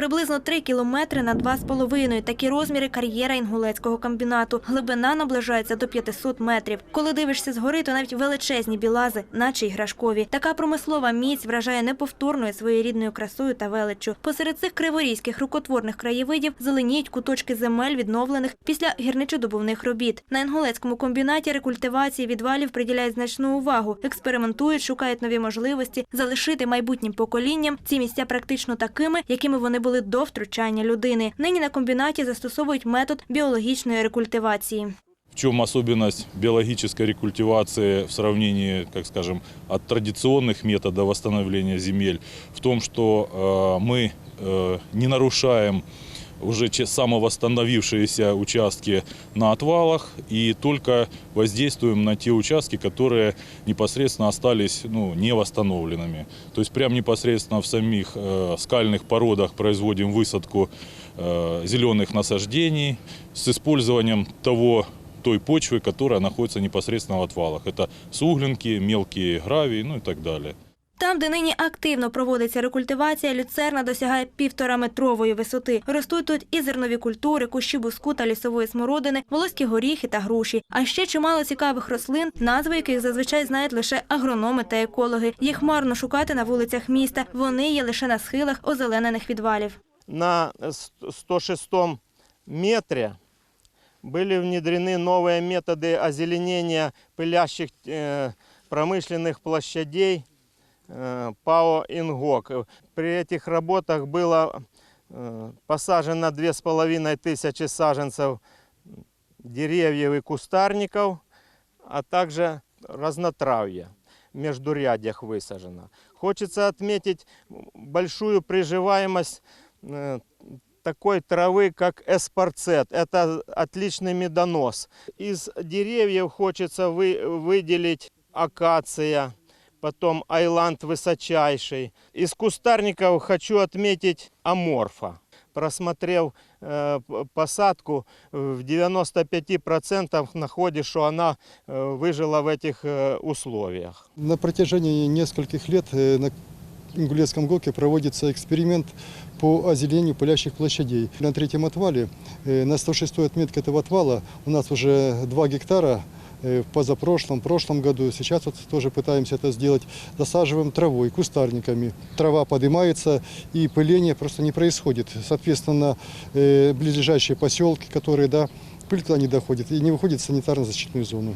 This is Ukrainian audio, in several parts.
Приблизно 3 кілометри на 2,5. Такі розміри кар'єра інгулецького комбінату. Глибина наближається до 500 метрів. Коли дивишся згори, то навіть величезні білази, наче іграшкові. Така промислова міць вражає неповторною своєрідною красою та величчю. Посеред цих криворізьких рукотворних краєвидів зеленіють куточки земель, відновлених після гірничодобувних робіт. На інгулецькому комбінаті рекультивації відвалів приділяють значну увагу. Експериментують, шукають нові можливості залишити майбутнім поколінням ці місця практично такими, якими вони були до втручання людини. Нині на комбінаті застосовують метод біологічної рекультивації. В чем особенность биологической рекультивации в сравнении, как скажем, от традиционных методов восстановления земель? В том, что э, мы э, не нарушаем уже самовосстановившиеся участки на отвалах и только воздействуем на те участки, которые непосредственно остались ну, не восстановленными. То есть прямо непосредственно в самих э, скальных породах производим высадку э, зеленых насаждений с использованием того той почвы, которая находится непосредственно в отвалах. Это суглинки, мелкие гравий, ну и так далее. Там, де нині активно проводиться рекультивація, люцерна досягає півтораметрової висоти. Ростуть тут і зернові культури, кущі буску та лісової смородини, волоські горіхи та груші. А ще чимало цікавих рослин, назви яких зазвичай знають лише агрономи та екологи. Їх марно шукати на вулицях міста. Вони є лише на схилах озеленених відвалів. на с- 106 метре были внедрены новые методы озеленения пылящих э, промышленных площадей э, ПАО «Ингок». При этих работах было э, посажено 2500 саженцев деревьев и кустарников, а также разнотравья междурядьях высажено. Хочется отметить большую приживаемость э, такой травы, как эспарцет. Это отличный медонос. Из деревьев хочется вы- выделить акация, потом айланд высочайший. Из кустарников хочу отметить аморфа. Просмотрев э, посадку, в 95% находишь, что она э, выжила в этих э, условиях. На протяжении нескольких лет э, на Ингулецком ГОКе проводится эксперимент по озеленению пылящих площадей. На третьем отвале, э, на 106 отметке этого отвала, у нас уже 2 гектара в позапрошлом, прошлом году, сейчас вот тоже пытаемся это сделать, засаживаем травой, кустарниками. Трава поднимается и пыление просто не происходит. Соответственно, э, близлежащие поселки, которые, да, пыль туда не доходит и не выходит в санитарно-защитную зону.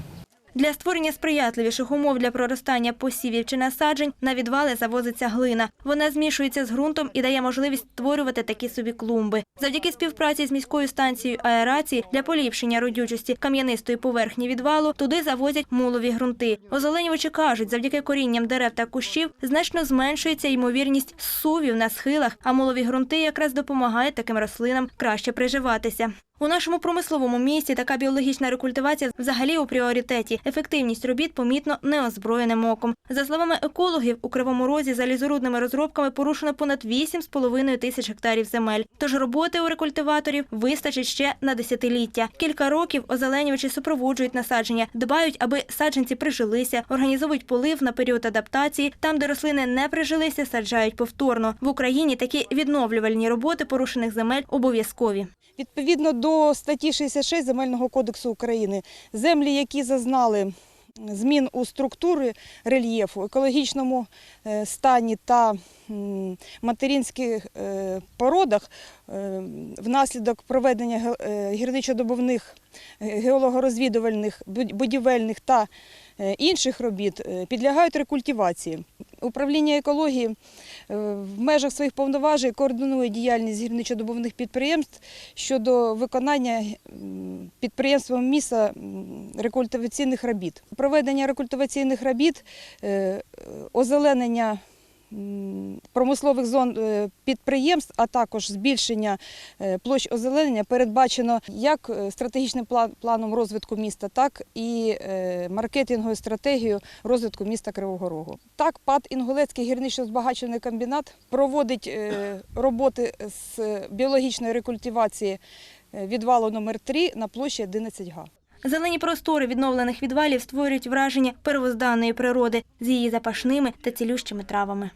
Для створення сприятливіших умов для проростання посівів чи насаджень на відвали завозиться глина. Вона змішується з ґрунтом і дає можливість створювати такі собі клумби. Завдяки співпраці з міською станцією аерації для поліпшення родючості кам'янистої поверхні відвалу туди завозять мулові ґрунти. Озеленювачі кажуть, завдяки корінням дерев та кущів значно зменшується ймовірність сувів на схилах, а мулові ґрунти якраз допомагають таким рослинам краще приживатися. У нашому промисловому місті така біологічна рекультивація взагалі у пріоритеті. Ефективність робіт помітно неозброєним оком. За словами екологів, у Кривому Розі за лізорудними розробками порушено понад 8,5 тисяч гектарів земель. Тож роботи у рекультиваторів вистачить ще на десятиліття. Кілька років озеленювачі супроводжують насадження, дбають, аби саджанці прижилися, організовують полив на період адаптації. Там, де рослини не прижилися, саджають повторно. В Україні такі відновлювальні роботи порушених земель обов'язкові. Відповідно до статті 66 Земельного кодексу України, землі, які зазнали змін у структури рельєфу, екологічному е, стані та материнських е, породах е, внаслідок проведення гірничодобовних геологорозвідувальних, будівельних та інших робіт е, підлягають рекультивації. Управління екології е, в межах своїх повноважень координує діяльність гірничодобувних підприємств щодо виконання підприємством міста рекультиваційних робіт. Проведення рекультиваційних робіт, е, е, озеленення промислових зон е, підприємств, а також збільшення е, площ озеленення передбачено як е, стратегічним планом розвитку міста, так і маркетинговою стратегією розвитку міста Кривого Рогу. Так, ПАД Інгулецький гірничо-збагачувальний комбінат проводить роботи з біологічної рекультивації відвалу номер 3 на площі 11 га. Зелені простори відновлених відвалів створюють враження первозданної природи з її запашними та цілющими травами.